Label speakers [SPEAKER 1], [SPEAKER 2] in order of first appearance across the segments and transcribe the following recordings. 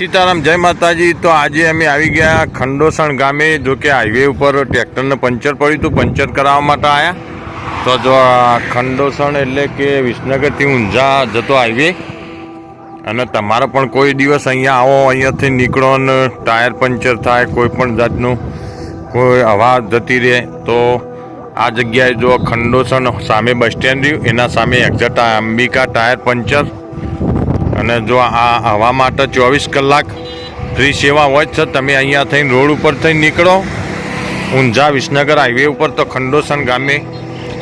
[SPEAKER 1] સીતારામ, જય માતાજી. તો આજે અમે આવી ગયા ખંડોસણ ગામે, જો કે હાઈવે ઉપર ટ્રેક્ટરને પંચર પડ્યું હતું. પંચર કરાવવા માટે આવ્યા તો જો ખંડોસણ એટલે કે વિસનગરથી ઊંઝા જતો હાઈવે. અને તમારો પણ કોઈ દિવસ અહીંયા આવો, અહીંયાથી નીકળો ને ટાયર પંચર થાય, કોઈ પણ જાતનું કોઈ હવા જતી રહે, તો આ જગ્યાએ જો ખંડોસણ સામે બસ સ્ટેન્ડ રહ્યું. એના સામે એક્ઝેટ અંબિકા ટાયર પંચર અને જો આ હવા માટે ચોવીસ કલાક ફ્રી સેવા હોય છે, તમે અહીંયા થઈને રોડ ઉપર થઈને નીકળો. ઊંઝા વિસનગર હાઈવે ઉપર તો ખંડોસન ગામે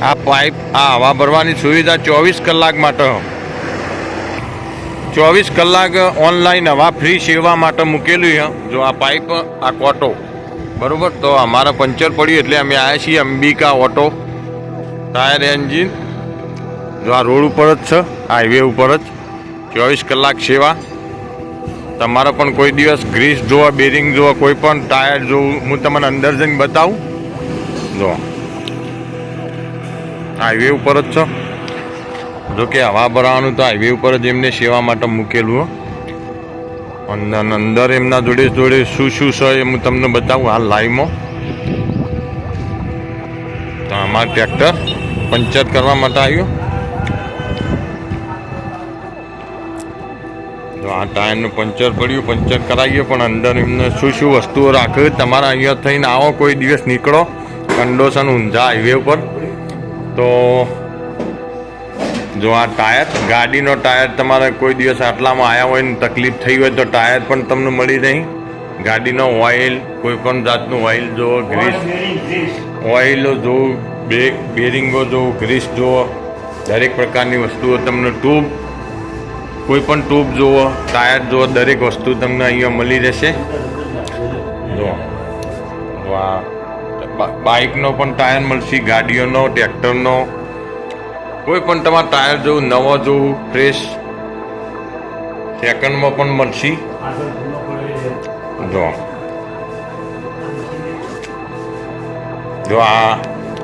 [SPEAKER 1] આ પાઇપ આ હવા ભરવાની સુવિધા ચોવીસ કલાક માટે ચોવીસ કલાક ઓનલાઈન હવા ફ્રી સેવા માટે મૂકેલી છે જો આ પાઇપ આ કોટો, બરાબર? તો અમારા પંચર પડ્યું એટલે અમે આવ્યા છીએ અંબિકા ઓટો ટાયર એન્જિન જો આ રોડ ઉપર જ છે હાઈવે ઉપર જ. ચોવીસ કલાક સેવા. તમારે પણ કોઈ દિવસ ગ્રીસ જોવા, બેરિંગ જોવા, કોઈ પણ ટાયર જોવું, હું તમને અંદર જઈને બતાવું. જો. હાઈવે ઉપર જ છો. જો કે હવા ભરાવાનું તો હાઈવે ઉપર જ એમને સેવા માટે મૂકેલું અંદર અંદર એમના જોડે જોડે શું શું છે એ હું તમને બતાવું હાલ લાઈવમાં. તો અમારું ટ્રેક્ટર પંચર કરવા માટે આવ્યું. તો આ ટાયરનું પંચર પડ્યું, પંચર કરાવીએ, પણ અંદર એમને શું શું વસ્તુઓ રાખે તમારા અહીંયા થઈને આવો, કોઈ દિવસ નીકળો કંડોસન ઊંઝા હાઈવે ઉપર. તો જો આ ટાયર, ગાડીનો ટાયર તમારે કોઈ દિવસ આટલામાં આવ્યા હોય ને તકલીફ થઈ હોય તો ટાયર પણ તમને મળી નહીં ગાડીનો ઓઇલ કોઈ પણ જાતનું ઓઇલ જુઓ ગ્રીસ ઓઇલો જુઓ બ્રેક બેરિંગો જુઓ ગ્રીસ જુઓ. દરેક પ્રકારની વસ્તુઓ તમને ટ્યુબ કોઈ પણ ટ્યુબ જુઓ ટાયર જુઓ, દરેક વસ્તુ તમને અહીંયા મળી રહેશે. જુઓ. બાઇકનો પણ ટાયર મળશે, ગાડીઓનો, ટ્રેક્ટરનો. કોઈ પણ તમારે ટાયર જોવું, નવો જોવું ફ્રેશ સેકન્ડમાં પણ મળશે. જો જો આ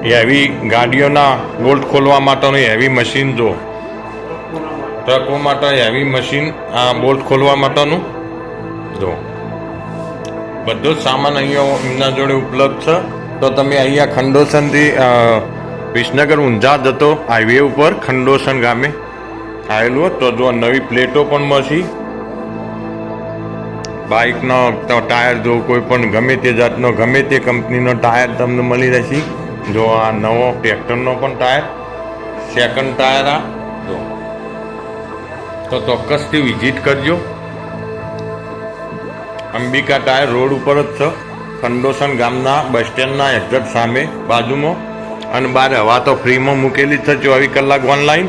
[SPEAKER 1] હેવી ગાડીઓના બોલ્ટ ખોલવા માટેનું હેવી મશીન જો ટ્રકો માટે હેવી મશીન આ બોલ્ટ ખોલવા માટેનું. જો. બધો જ સામાન અહીંયા એમના જોડે ઉપલબ્ધ છે. તો તમે અહીંયા ખંડોસનથી વિસનગર ઊંઝા જતો હાઈવે ઉપર ખંડોસન ગામે આવેલું તો જો નવી પ્લેટો પણ મળશે. બાઇકનો ટાયર જો કોઈ પણ ગમે તે જાતનો, ગમે તે કંપનીનો ટાયર તમને મળી રહેશે. જો આ નવો ટ્રેક્ટરનો પણ ટાયર સેકન્ડ ટાયર આ. જો. તો ચોક્કસથી વિઝિટ કરજો. અંબિકા ટાયર રોડ ઉપર જ છે. ખંડોસન ગામના બસ સ્ટેન્ડના એક્ઝેક્ટ સામે બાજુમાં. અને બહાર હવા તો ફ્રીમાં મૂકેલી જ છે ચોવીસ કલાક ઓનલાઈન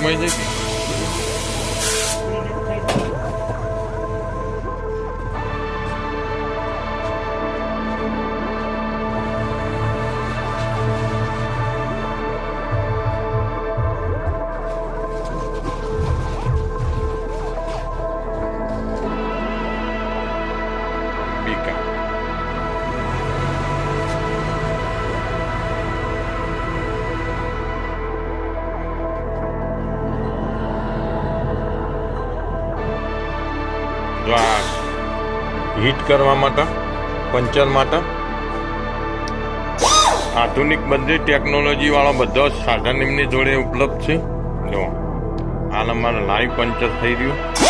[SPEAKER 1] mais aqui. જો હીટ કરવા માટે, પંચર માટે. આધુનિક બધી ટેકનોલોજી વાળા બધો સાધન એમની જોડે ઉપલબ્ધ છે. જો હાલ અમારે લાઈવ પંચર થઈ રહ્યું.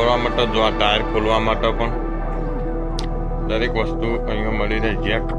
[SPEAKER 1] ભરવા માટે જો આ ટાયર ખોલવા માટે પણ દરેક વસ્તુ અહીંયા મળી રહે જેક